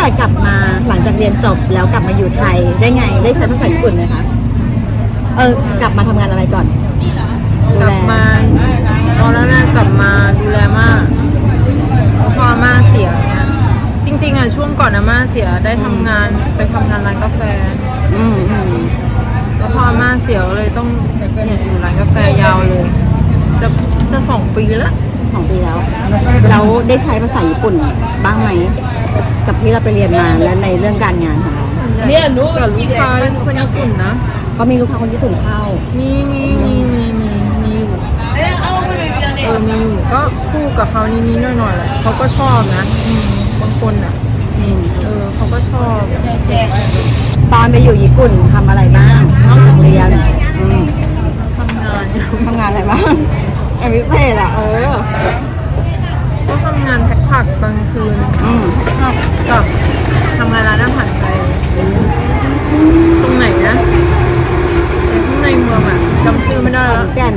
แต่กลับมาหลังจากเรียนจบแล้วกลับมาอยู่ไทยได้ไง ได้ใช้ภาษาญี่ปุ่นไหมคะเออกลับมาทำงานอะไรก่อนดูกแลลับมาตอนแรกๆกลับมาดูแลมากแล้วพออาม่าเสียเนี่ยจริง ๆอะช่วงก่อนอาม่าเสียได้ทำงานไปทำงานร้านกาแฟ อืมอืมแล้วพออาม่าเสียก็เลยต้องเนี่ยอยู่ร้านกาแฟยาวเลย จะจะสองปีละสองปีแล้ว แล้วได้ใช้ภาษาญี่ปุ่นบ้างไหม กับที่เราไปเรียนมาแล้วในเรื่องการงานของเราเนี่ยหนูกับลูกค้าคนญี่ปุ่นนะก็มีลูกค้าคนญี่ปุ่นเข้า มีมีมีมีมีมีอยู่เออมีอยู่ก็คู่กับเขานิดๆหน่อยๆแหละเขาก็ชอบนะอืมบางคนอะอืมเออเขาก็ชอบตอนไปอยู่ญี่ปุ่นทำอะไรบ้างนอกจากเรียนอืมทำงานทำงานอะไรบ้างแอมพิเศษอะเออก็ทำงานแพ็คผักกลางคืนอืม กับทำงานร้านอาหารไทยตรงไหนนะในข้างในเมืองอะจำชื่อไม่ได้ขอแล้วนแก่น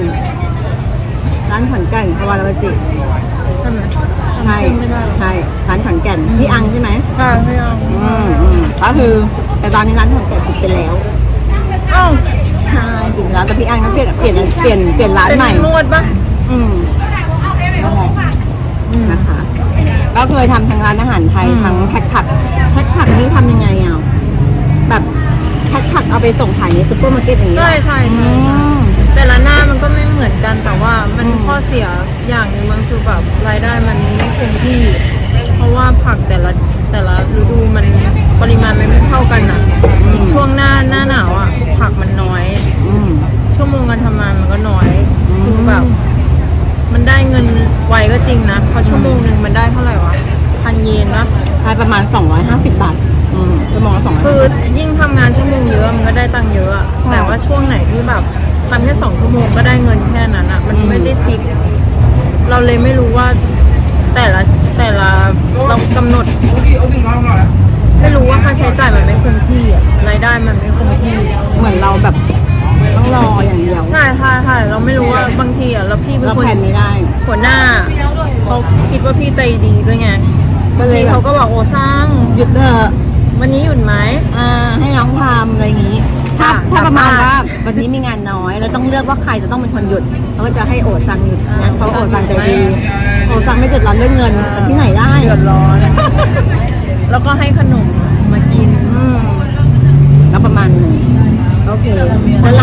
ร้านขอนแก่นพาวาราจิใช่ไหมใช่จำชื่อไม่ได้แล้วใช่ร้านขอนแก่นพี่อังใช่ไหมค่ะไม่เอาอืมอืมก็คือแต่ตอนนี้ร้านขอนแก่นปิดไปแล้วเอ้าใช่ปิดไปแล้วแต่พี่อังเขาเปลี่ยนเปลี่ยนเปลี่ยนเปลี่ยนร้านเป็นใหม่นวดปะอืมนั่นแหละนะคะ ก็เคยทำทั้งร้านอาหารไทยอืม ทั้งแพ็คผักแพ็คผักนี่ทำยังไงอะแบบแพ็คผักเอาไปส่งขายในซุปเปอร์มาร์เก็ตอย่างนี้ใช่เหรอใช่อืใช่ม แต่ละหน้ามันก็ไม่เหมือนกันแต่ว่ามันอืม ข้อเสียอย่างหนึ่งมันคือแบบรายได้มันไม่คงที่ เพราะว่าผักแต่ละแต่ละฤดูมันปริมาณมันไม่เท่ากันอะ ช่วงหน้าหน้าหนาวอะผักมันน้อย อืม ชั่วโมงการทำงานมันก็น้อยอืม คือแบบ มันได้เงิน ไวก็จริงนะเพราะชั่วโมงหนึ่งมันได้เท่าไหร่วะพันเยนนะขายประมาณ 250 บาทอืมชั่วโมงละสองร้อยคือยิ่งทำงานชั่วโมงเยอะมันก็ได้ตังค์เยอะอะค่ะแต่ว่าช่วงไหนที่แบบทำแค่สองชั่วโมงก็ได้เงินแค่นั้นอะมันอืมไม่ได้ฟิก เราเลยไม่รู้ว่าแต่ละแต่ละเรากำหนด ไม่รู้ว่าค่าใช้จ่ายมันไม่คงที่อะรายได้มันไม่คงที่ เหมือนเราแบบต้องรออย่างเดียวใช่ใช่ใช่เราไม่รู้ว่าบางทีอะแล้วพี่เป็นเราคนแผนไม่ได้ หัวหน้าเขาคิดว่าพี่ใจดีด้วยไงก็เลยบางทีเขาก็บอกโอ้สร้างหยุดเถอะวันนี้หยุดไหม อ่าให้น้องทำอะไรอย่างนี้ ถ้าค่ะถ้าประมาณกลับบ้านว่าวันนี้มีงานน้อยเราต้องเลือกว่าใครจะต้องเป็นคนหยุดเราก็จะให้โอซังหยุดนะเพราะโอซังใจดีโอซังไม่เดือดร้อนเรื่องเงินแต่ที่ไหนได้เดือดร้อน แล้วก็ให้ขนมมากิน อืมก็ประมาณหนึงโอเคแล้วร้านร้า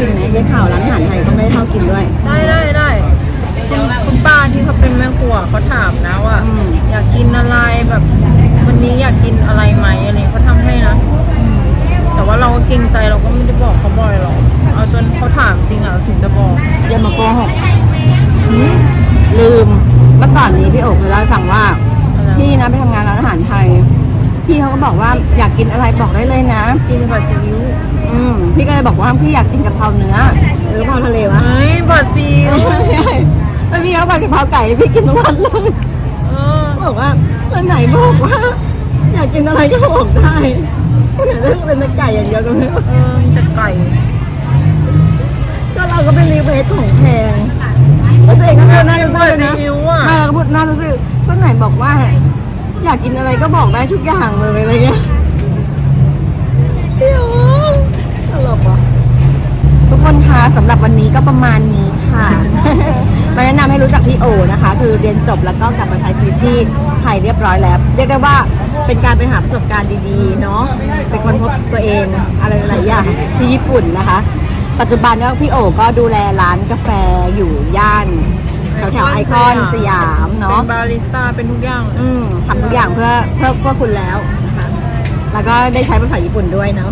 กินไหมได้ข่าวร้านอาหารไทยต้องได้ข้าวกินด้วย ได้ได้ได้คุณคุณป้าที่เขาเป็นแม่ครัวเขาถามนะว่าออยากกินอะไรแบบ วันนี้อยากกินอะไรไหมอะไรเขาทำให้นะแต่ว่าเราก็เกรงใจเราก็ไม่ได้บอกเขาบ่อยหรอกเอาจนเขาถามจริงอะเราถึงจะบอกอย่ามาโกหกลืมเมื่อก่อนนี้พี่โอ๋เคยเล่าให้ฟังว่าพี่นะไปทำงานร้านอาหารไทยพี่เขาก็บอกว่าอยากกินอะไรบอกได้เลยนะกินผัดซีอิ๊ว อืมพี่ก็เลยบอกว่าพี่อยากกินกะเพราเนื้อหรือกะเพราทะเลวะเฮ้ยผัดซีอิ๊วแล้วพี่เขาบอกกะเพราไก่ให้พี่กินทุกวันเลยเออบอกว่าวันไหนบอกว่า อยากกินอะไรก็บอกได้แต่เรื่องเป็นแต่ไก่อย่างเดียวตรงนี้เออมีแต่ไก่ ก็เราก็เป็นรีเควสของแพงแล้วตัวเองก็พูดน่าจะผัซื้ดอซีนะอิ๊วอะแม่ก็พูดน่าจะซื้อคนไหนบอกว่า อยากกินอะไรก็บอกได้ทุกอย่างเลยอะไรเงี้ยพี่โอ๋ ตลกว่ะทุกคนคะสำหรับวันนี้ก็ประมาณนี้ค่ะ มาแนะนำให้รู้จักพี่โอนะคะ คือเรียนจบแล้วก็กลับมาใช้ชีวิตที่ไทยเรียบร้อยแล้ว เรียกได้ว่าเป็นการไปหาประสบการณ์ดีๆ เนาะเป็นคนพบตัวเองอะไรหลายๆอย่างที่ญี่ปุ่นนะคะ ปัจจุบันแล้วพี่โอก็ดูแลร้านกาแฟอยู่ย่านแถวๆไอคอนสยามเนาะเป็นบาริสต้าเป็นทุกอย่างเลยอืมทำทุกอย่างเพื่อเพื่อเพื่อคุณแล้วนะคะ แล้วก็ได้ใช้ภาษาญี่ปุ่นด้วยเนาะ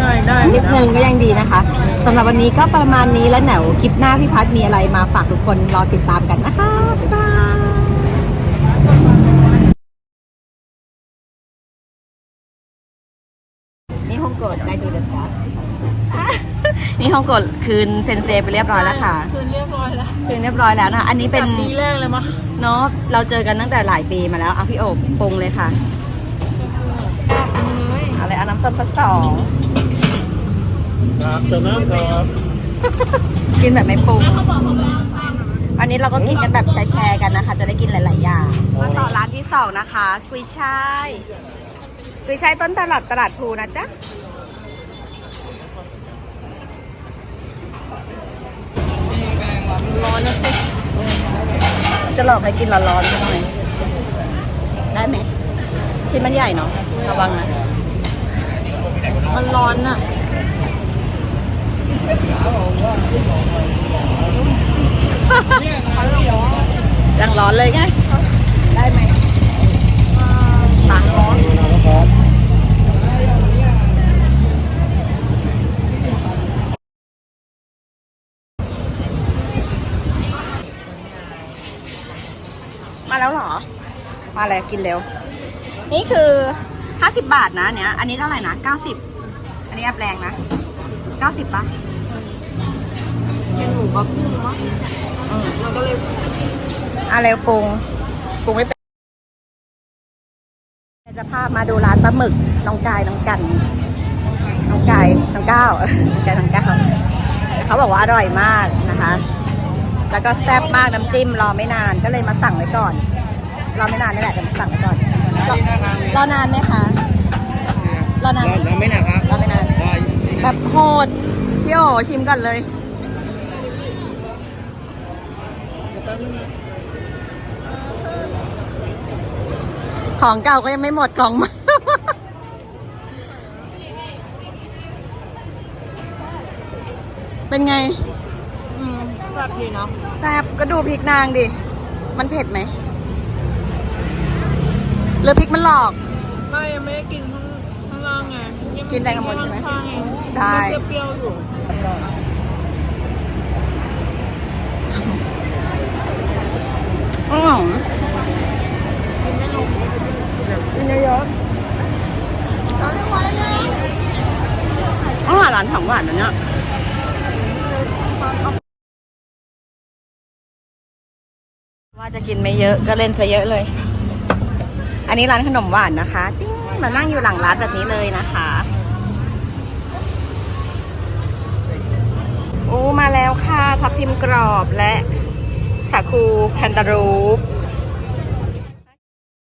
ได้ได้นิดนึงก็ยังดีนะคะสำหรับวันนี้ก็ประมาณนี้แล้วเดี๋ยวคลิปหน้าพี่พัฒน์มีอะไรมาฝากทุกคนรอติดตามกันนะคะ บ๊ายบายนี่ฮ่องกงได้จูเดสกานี่ฮ่องกงคืนเซนเซไปเรียบร้อยแล้วค่ะ คืนเรียบร้อยแล้ว คืนเรียบร้อยแล้วนะคะอันนี้เป็นแต่ปีแรกเลยมะเนาะเราเจอกันตั้งแต่หลายปีมาแล้วเอาพี่โอบปรุงเลยค่ะ เลยอะไรเอาน้ำส้มสักสองครับเติมน้ำครับกินแบบไม่ปรุงอันนี้เราก็กินกันแบบแชร์ๆกันนะคะ จะได้กินหลาย ๆ อย่างมาต่อร้านที่สองนะคะกุยช่ายกุยช่ายต้นตลาดตลาดพลูนะจ๊ะร้อนนะสิจะหลอกให้กินร้อนๆใช่ไหมได้ไหมชิ้นมันใหญ่เนาะระวังนะ มันร้อนอะยังร้อนเลยไง ได้ไหมร้านร้อนมาแล้วเหรอ มาเลยกินเร็ว นี่คือห้าสิบบาทนะเนี้ย อันนี้เท่าไหร่นะเก้าสิบ นี้แอบแรงนะเก้าสิบปะเป็นหมูกับกุ้งมั้งอืมมันก็เลยอะเร็วปรุงปรุงไม่เป็นจะพามาดูร้านปลาหมึกน้องกายน้องกันน้องกายน้องก้าวกายน้องก้าวเขาบอกว่าอร่อยมากนะคะ แล้วก็แซ่บมากน้ำจิ้มรอไม่นานก็เลยมาสั่งไว้ก่อนรอไม่นานนี่แหละแต่มาสั่งไว้ก่อนรอนานไหมคะรอนานไมเราไม่หนักครับ แบบโหดพี่โอชิมก่อนเลยของเก่าก็ยังไม่หมดกล่องมาเป็นไง อืมแบบดีเนาะแซบก็ดูพริกนางดิ มันเผ็ดไหมหรือพริกมันหลอก ไม่ยังไม่ได้กินข้างข้างล่างไงกินแต่ข้างบนใช่ไหมข้างๆเอง ได้มันเปรี้ยวๆอยู่อืมกินไม่ลงกินเยอะเราไม่ไหวแล้วๆอ๋อร้านของหวานนะเนี่ยเลยจิ้มมันเอาว่าจะกินไม่เยอะก็เล่นซะเยอะเลย อันนี้ร้านขนมหวานนะคะ ติ้งมานั่งอยู่หลังร้านแบบนี้เลยนะคะ โอ้มาแล้วค่ะ ทับทิมกรอบและสาคูแคนตารูป